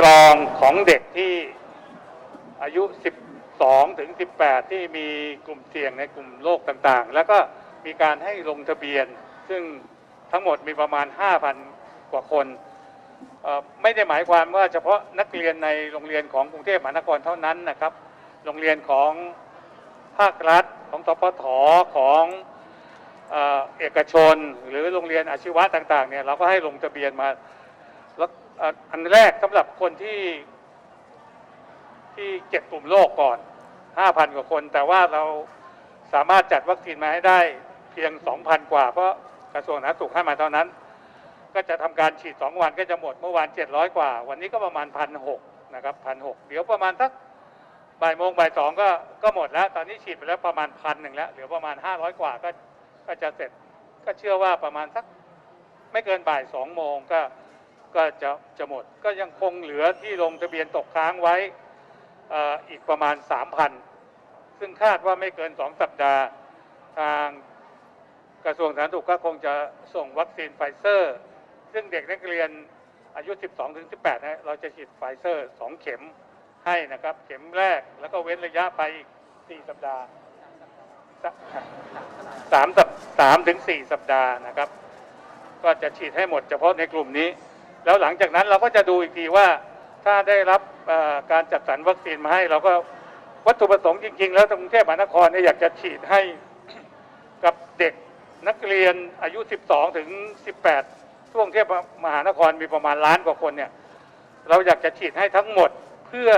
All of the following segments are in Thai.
กรองของเด็กที่อายุ 12 ถึง 18 ที่มีกลุ่มเสี่ยงในกลุ่มโรคต่างๆ แล้วก็มีการให้ลงทะเบียน ซึ่งทั้งหมดมีประมาณ 5,000 กว่าคน ไม่ได้หมายความว่าเฉพาะนักเรียนในโรงเรียนของกรุงเทพมหานครเท่านั้นนะครับ โรงเรียนของภาครัฐของสปทของเอกชน หรือโรงเรียนอาชีวะต่างๆเนี่ยเราก็ให้ลงทะเบียนมา อันแรกสำหรับคนที่ที่เจ็ดกลุ่มโรคก่อน 5,000 กว่าคน แต่ว่าเราสามารถจัดวัคซีนมาให้ได้เพียง 2,000 กว่า เพราะกระทรวงสาธารณสุขให้มาเท่านั้น ก็จะทำการฉีด 2 วันก็จะหมดเมื่อวาน 700 กว่า วันนี้ก็ประมาณ 1,600 นะครับ 1,600 เดี๋ยวประมาณสักบ่ายโมงบ่ายสองก็ก็หมดแล้ว ตอนนี้ฉีดไปแล้วประมาณพันหนึ่งแล้วเหลือประมาณ 500 กว่าก็ก็จะเสร็จ ก็เชื่อว่าประมาณสักไม่เกินบ่ายสองโมงก็ ก็จะจะหมด ก็ยังคงเหลือที่ลงทะเบียนตกค้างไว้อีกประมาณ 3,000 ซึ่งคาดว่าไม่เกิน 2 สัปดาห์ ทางกระทรวงสาธารณสุขก็คงจะส่งวัคซีนไฟเซอร์ ซึ่งเด็กนักเรียนอายุ 12ถึง18 นะเราจะฉีดไฟเซอร์ 2 เข็มให้นะครับ เข็มแรกแล้วก็เว้นระยะไปอีก 4 สัปดาห์สามสัปสามถึง 4 สัปดาห์นะครับ ก็จะฉีดให้หมดเฉพาะในกลุ่มนี้ แล้วหลังจากนั้นเราก็จะดูอีกทีว่าถ้าได้รับการจัดสรรวัคซีนมาให้ เราก็วัตถุประสงค์จริง ๆ แล้วกรุงเทพมหานครเนี่ยอยากจะฉีดให้กับเด็กนักเรียนอายุ 12 ถึง 18 ทั่วกรุงเทพมหานครมีประมาณล้านกว่าคนเนี่ยเราอยากจะฉีดให้ทั้งหมดเพื่อ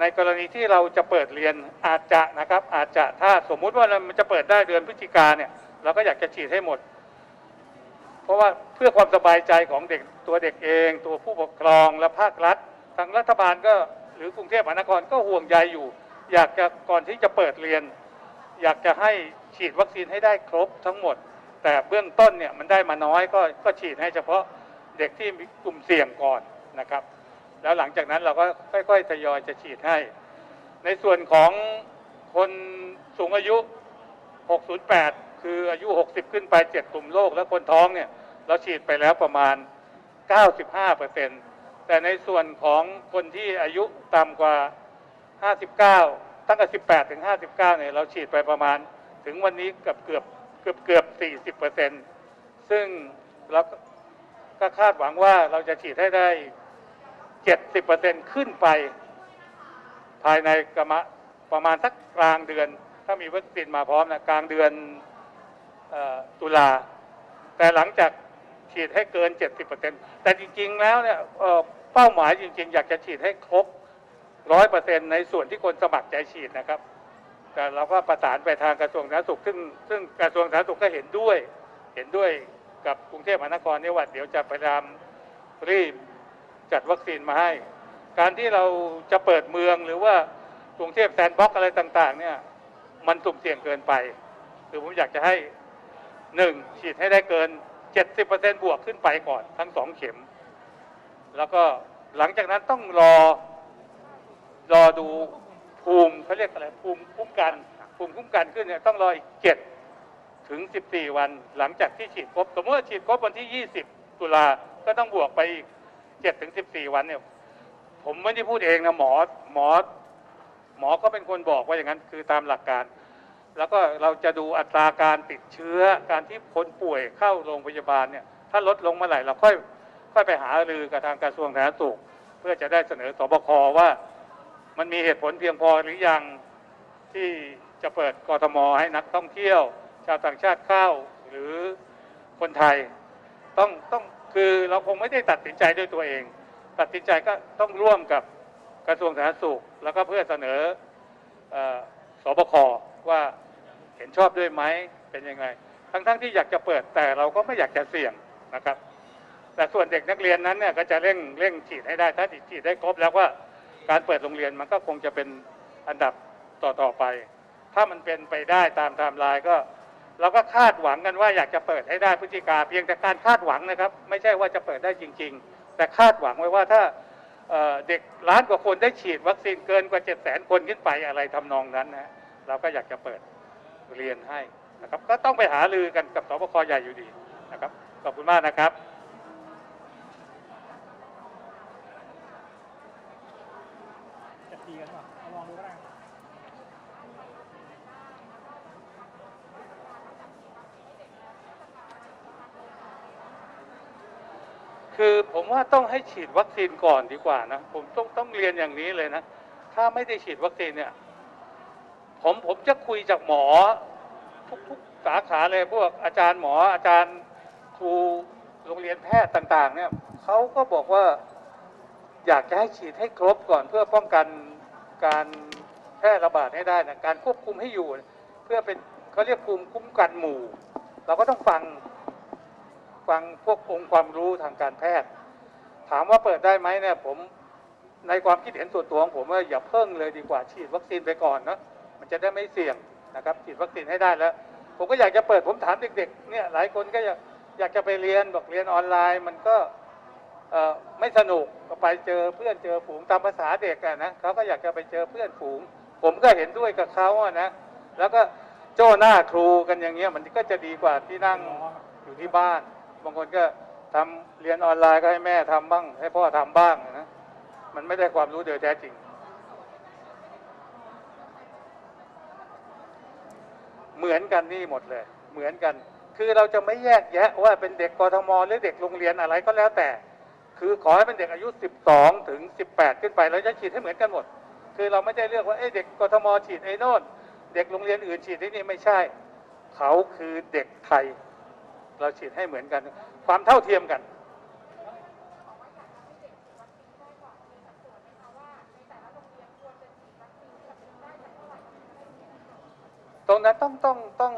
ในกรณีที่เราจะเปิดเรียนอาจจะนะครับอาจจะถ้าสมมุติว่ามันจะเปิดได้เดือนพฤศจิกาเนี่ยเราก็อยากจะฉีดให้หมด เพราะว่าเพื่อความสบายใจของเด็กตัวเด็กเอง ตัวผู้ปกครองและภาครัฐ ทางรัฐบาลก็หรือกรุงเทพมหานครก็ห่วงใยอยู่ อยากจะก่อนที่จะเปิดเรียน อยากจะให้ฉีดวัคซีนให้ได้ครบทั้งหมด แต่เบื้องต้นเนี่ยมันได้มาน้อยก็ก็ฉีดให้เฉพาะเด็กที่มีกลุ่มเสี่ยงก่อนนะครับ แล้วหลังจากนั้นเราก็ค่อยๆทยอยจะฉีดให้ ในส่วนของคนสูงอายุ 608คืออายุ 60 ขึ้นไป 7 กลุ่มโรคและคนท้องเนี่ยเราฉีดไปแล้วประมาณ 95เปอร์เซ็นต์แต่ในส่วนของคนที่อายุต่ำกว่า 59 ตั้งแต่ 18 ถึง 59 เนี่ยเราฉีดไปประมาณถึงวันนี้เกือบเกือบเกือบเกือบ 40เปอร์เซ็นต์ซึ่งเราก็คาดหวังว่าเราจะฉีดให้ได้ 70เปอร์เซ็นต์ขึ้นไป ภายในกรมประมาณสักกลางเดือน ถ้ามีวัคซีนมาพร้อมนะกลางเดือน ตุลา แต่หลังจากฉีดให้เกิน 70%แต่จริงๆแล้วเนี่ยเป้าหมายจริง ๆ อยากจะฉีดให้ครบ 100%ในส่วนที่คนสมัครใจฉีดนะครับ แต่เราก็ประสานไปทางกระทรวงสาธารณสุข ซึ่งซึ่งกระทรวงสาธารณสุขก็เห็นด้วย เห็นด้วยกับกรุงเทพมหานครนี่ว่าเดี๋ยวจะพยายามรีบจัดวัคซีนมาให้ การที่เราจะเปิดเมืองหรือว่ากรุงเทพแซนบ็อกอะไรต่างๆเนี่ยมันสุ่มเสี่ยงเกินไป คือผมอยากจะให้ หนึ่งฉีดให้ได้เกิน 70%บวกขึ้นไปก่อนทั้งสองเข็ม แล้วก็หลังจากนั้นต้องรอรอดูภูมิเขาเรียกอะไรภูมิคุ้มกัน ภูมิคุ้มกันขึ้นเนี่ยต้องรออีก 7 ถึง 14 วันหลังจากที่ฉีดครบ สมมติว่าฉีดครบวันที่ 20 ตุลาก็ต้องบวกไปอีก 7 ถึง 14 วันเนี่ยผมไม่ได้พูดเองนะหมอหมอหมอก็เป็นคนบอกว่าอย่างนั้นคือตามหลักการ แล้วก็เราจะดูอัตราการติดเชื้อการที่คนป่วยเข้าโรงพยาบาลเนี่ยถ้าลดลงเมื่อไหร่เราค่อยค่อยไปหารือกับทางกระทรวงสาธารณสุข เพื่อจะได้เสนอสบคว่า มันมีเหตุผลเพียงพอหรือยังที่จะเปิดกทมให้นักท่องเที่ยว ชาวต่างชาติเข้าหรือคนไทย ต้องต้องคือเราคงไม่ได้ตัดสินใจด้วยตัวเอง ตัดสินใจก็ต้องร่วมกับกระทรวงสาธารณสุข แล้วก็เพื่อเสนอออสบคว่า เห็นชอบด้วยไหมเป็นยังไง ทั้งๆทที่อยากจะเปิดแต่เราก็ไม่อยากจะเสี่ยงนะครับ แต่ส่วนเด็กนักเรียนนั้นเนี่ยก็จะเร่งเร่งฉีดให้ได้ถ้าฉีดได้ครบแล้วว่าการเปิดโรงเรียนมันก็คงจะเป็นอันดับต่อต่อไป ถ้ามันเป็นไปได้ตามไทม์ไลน์ก็ เราก็คาดหวังกันว่าอยากจะเปิดให้ได้พฤศจิกาเพียงแต่การคาดหวังนะครับ ไม่ใช่ว่าจะเปิดได้จริง ๆ แต่คาดหวังไว้ว่าถ้าเเด็กล้านกว่าคนได้ฉีดวัคซีนเกินกว่า 7 0 0 0 0 0 คนขึ้นไปอะไรทำนองนั้นนะเราก็อยากจะเปิด เรียนให้นะครับ ก็ต้องไปหาลือกันกับสบคใหญ่อยู่ดีนะครับ ขอบคุณมากนะครับจะตีกันป่ะลองดูก็ไคือผมว่าต้องให้ฉีดวัคซีนก่อนดีกว่านะ ผมต้องต้องเรียนอย่างนี้เลยนะ ถ้าไม่ได้ฉีดวัคซีนเนี่ย ผมผมจะคุยจากหมอ ทุกๆสาขาเลยพวกอาจารย์หมออาจารย์ครูโรงเรียนแพทย์ต่างๆ เนี่ยเขาก็บอกว่าอยากจะให้ฉีดให้ครบก่อนเพื่อป้องกันการแพร่ระบาดให้ได้นะการควบคุมให้อยู่ เพื่อเป็นเขาเรียกภูมิคุ้มกันหมู่ เราก็ต้องฟังฟังพวกองค์ความรู้ทางการแพทย์ ถามว่าเปิดได้ไหมเนี่ยผมในความคิดเห็นส่วนตัวของผมว่าอย่าเพิ่งเลยดีกว่าฉีดวัคซีนไปก่อนเนอะ มันจะได้ไม่เสี่ยงนะครับฉีดวัคซีนให้ได้แล้ว ผมก็อยากจะเปิดผมถามเด็กๆเนี่ยหลายคนก็อยากอยากจะไปเรียนบอกเรียนออนไลน์มันก็ไม่สนุกก็ไปเจอเพื่อนเจอฝูงตามภาษาเด็กอะนะเขาก็อยากจะไปเจอเพื่อนฝูง ผมก็เห็นด้วยกับเขาอะนะแล้วก็โจ้หน้าครูกันอย่างเงี้ยมันก็จะดีกว่าที่นั่งอยู่ที่บ้าน บางคนก็ทำเรียนออนไลน์ก็ให้แม่ทำบ้าง ให้พ่อทำบ้างนะมันไม่ได้ความรู้โดยแท้จริง เหมือนกันนี่หมดเลย เหมือนกัน คือเราจะไม่แยกแยะว่าเป็นเด็กกทมหรือเด็กโรงเรียนอะไรก็แล้วแต่ คือขอให้เป็นเด็กอายุ 12 ถึง 18 ขึ้นไปเราจะฉีดให้เหมือนกันหมด คือเราไม่ได้เลือกว่าเอ้เด็กกทมฉีดไอ้นนเด็กโรงเรียนอื่นฉีดที่นี่ไม่ใช่ เขาคือเด็กไทย เราฉีดให้เหมือนกัน ความเท่าเทียมกัน ตรงนั้นต้องต้องต้อง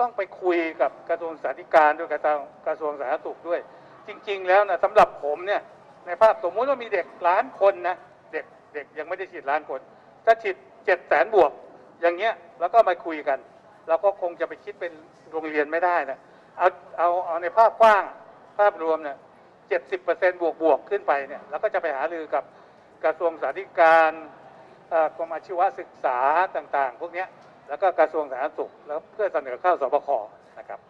ต้องไปคุยกับกระทรวงสาธารณการด้วยกระทรวงกระทรวงสาธารณสุขด้วย จริง ๆ แล้วนะสำหรับผมเนี่ยในภาพสมมุติว่ามีเด็กล้านคนนะเด็กเด็กยังไม่ได้ฉีดล้านคน ถ้าฉีดเจ็ดแสนบวก อย่างเงี้ยแล้วก็มาคุยกันเราก็คงจะไปคิดเป็นโรงเรียนไม่ได้นะเอาเอาเอาในภาพกว้างภาพรวมเนี่ยเจ็ดสิบเปอร์เซ็นบวกบวกขึ้นไปเนี่ยแล้วก็จะไปหารือกับกระทรวงสาธารณการเอ่อกรมอาชีวศึกษาต่าง ๆ พวกเนี้ย แล้วก็กระทรวงสาธารณสุขแล้วเพื่อเสนอเข้าสบคนะครับ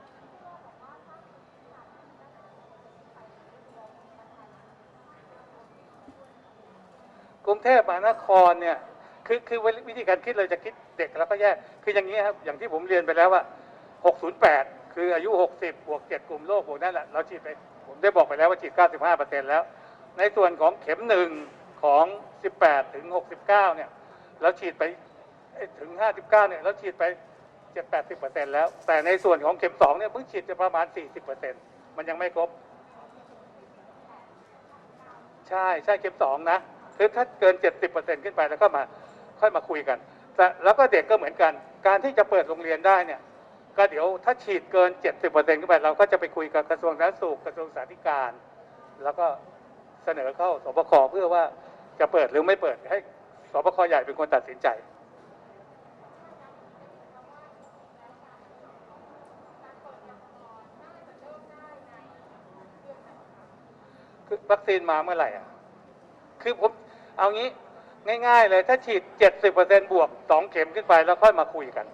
กรุงเทพมหานครเนี่ยคือคือวิธีการคิดเราจะคิดเด็กแล้วก็แยกคืออย่างนี้ครับอย่างที่ผมเรียนไปแล้วว่า 608 คืออายุ 60บวก7กลุ่มโรคพวกนั้นแหละเราฉีดไป ผมได้บอกไปแล้วว่าฉีด 95%แล้ว ในส่วนของเข็มหนึ่งของ 18 ถึง 69 เนี่ย เราฉีดไป ถึง 59 เนี่ยเราฉีดไป7-80%แล้ว แต่ในส่วนของเข็ม2เนี่ยเพิ่งฉีดไปประมาณ40%มันยังไม่ครบ ใช่ใช่เข็มสองนะคือถ้าเกิน70%ขึ้นไปแล้วก็มาค่อยมาคุยกันแต่แล้วก็เด็กก็เหมือนกัน การที่จะเปิดโรงเรียนได้เนี่ย ก็เดี๋ยวถ้าฉีดเกิน70%ขึ้นไป เราก็จะไปคุยกับกระทรวงสาธารณสุขกระทรวงสาธารณการแล้วก็เสนอเข้าสบคเพื่อว่าจะเปิดหรือไม่เปิดให้สบคใหญ่เป็นคนตัดสินใจ คือ วัคซีนมาเมื่อไหร่อะคือผมเอางี้ง่ายๆเลยถ้าฉีด 70%บวก 2 เข็มขึ้นไปแล้วค่อยมาคุยกัน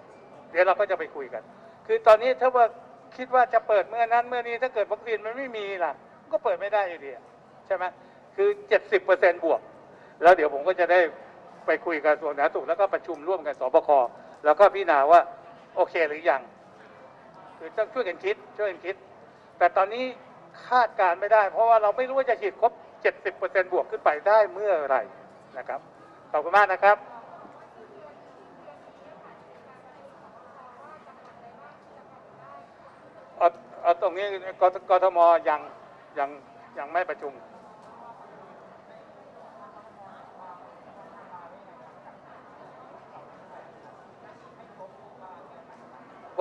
เดี๋ยวเราก็จะไปคุยกัน คือตอนนี้ถ้าว่าคิดว่าจะเปิดเมื่อนั้นเมื่อนี้ถ้าเกิดวัคซีนมันไม่มีล่ะ ก็เปิดไม่ได้อยู่ดีใช่ไหมคือ 70%บวก แล้วเดี๋ยวผมก็จะได้ไปคุยกับส่วนสาธารณสุขแล้วก็ประชุมร่วมกันสบคแล้วก็พิจารณาว่าโอเคหรือยังคือต้องช่วยกันคิดช่วยกันคิด แต่ตอนนี้ คาดการ์ไม่ได้ เพราะว่าเราไม่รู้ว่าจะฉีดครบ 70%บวกขึ้นไปได้เมื่อไหร่นะครับ ขอบคุณมากนะครับ เอาเอาตรงนี้กทกทมยังยังยังไม่ประชุม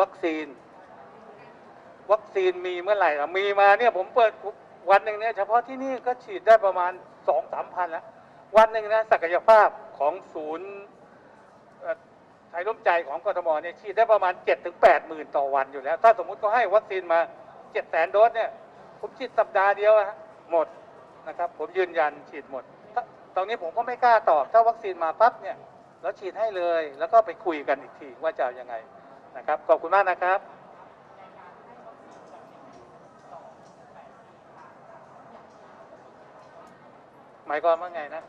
วัคซีน วัคซีนมีเมื่อไหร่ล่ะมีมาเนี่ยผมเปิดวันหนึ่งเนี่ยเฉพาะที่นี่ก็ฉีดได้ประมาณสองสามพันแล้ว วันหนึ่งนะศักยภาพของศูนย์ไทยร่วมใจของกทมเนี่ยฉีดได้ประมาณ7จ็ดถึงแปดหมื่นต่อวันอยู่แล้ว ถ้าสมมุติเขาให้วัคซีนมา7จ็ดแสนโดสเนี่ยผมฉีดสัปดาห์เดียวฮะหมดนะครับผมยืนยันฉีดหมดตรงนี้ผมก็ไม่กล้าตอบ ถ้าวัคซีนมาปั๊บเนี่ยเราฉีดให้เลย แล้วก็ไปคุยกันอีกทีว่าจะยังไงนะครับ ขอบคุณมากนะครับ หมายความว่าไงนะ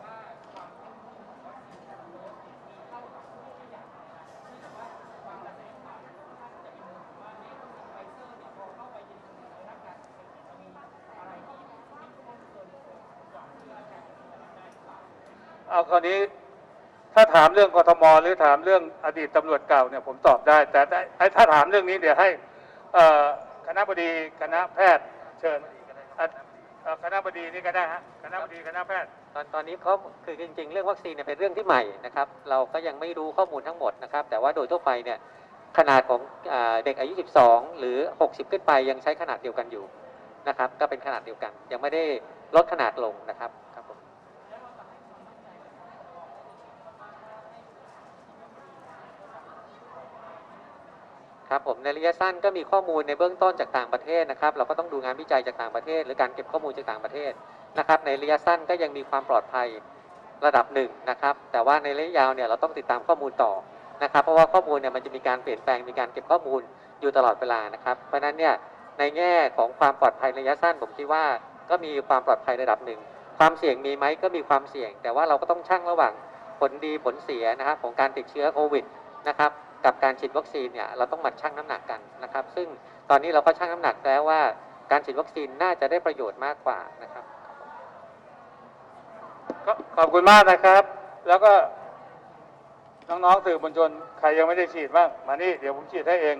เอาคราวนี้ถ้าถามเรื่องกทมหรือถามเรื่องอดีตตำรวจเก่าเนี่ยผมตอบได้ แต่ถ้าถามเรื่องนี้เดี๋ยวให้คณะบดีคณะแพทย์เชิญ คณะบดีนี่ก็ได้ฮะคณะบดีคณะแพทย์ตอนตอนนี้เขาคือจริง ๆ เรื่องวัคซีนเนี่ยเป็นเรื่องที่ใหม่นะครับ เราก็ยังไม่รู้ข้อมูลทั้งหมดนะครับ แต่ว่าโดยทั่วไปเนี่ยขนาดของอเด็กอายุ 12 หรือ 60 ขึ้นไปยังใช้ขนาดเดียวกันอยู่นะครับ ก็เป็นขนาดเดียวกัน ยังไม่ได้ลดขนาดลงนะครับ ครับผมในระยะสั้นก็มีข้อมูลในเบื้องต้นจากต่างประเทศนะครับ เราก็ต้องดูงานวิจัยจากต่างประเทศ หรือการเก็บข้อมูลจากต่างประเทศนะครับในระยะสั้นก็ยังมีความปลอดภัยระดับหนึ่งนะครับ แต่ว่าในระยะยาวเนี่ยเราต้องติดตามข้อมูลต่อนะครับ เพราะว่าข้อมูลเนี่ยมันจะมีการเปลี่ยนแปลงมีการเก็บข้อมูลอยู่ตลอดเวลานะครับ เพราะฉะนั้นเนี่ยในแง่ของความปลอดภัยระยะสั้นผมคิดว่าก็มีความปลอดภัยระดับหนึ่งความเสี่ยงมีไหมก็มีความเสี่ยง แต่ว่าเราก็ต้องชั่งระหว่างผลดีผลเสียนะครับของการติดเชื้อโควิดนะครับ กับการฉีดวัคซีนเนี่ยเราต้องมาชั่งน้ำหนักกันนะครับ ซึ่งตอนนี้เราก็ชั่งน้ำหนักแล้วว่าการฉีดวัคซีนน่าจะได้ประโยชน์มากกว่านะครับขอบคุณมากนะครับ แล้วก็น้องๆสื่อมวลชนใครยังไม่ได้ฉีดบ้างมานี่เดี๋ยวผมฉีดให้เอง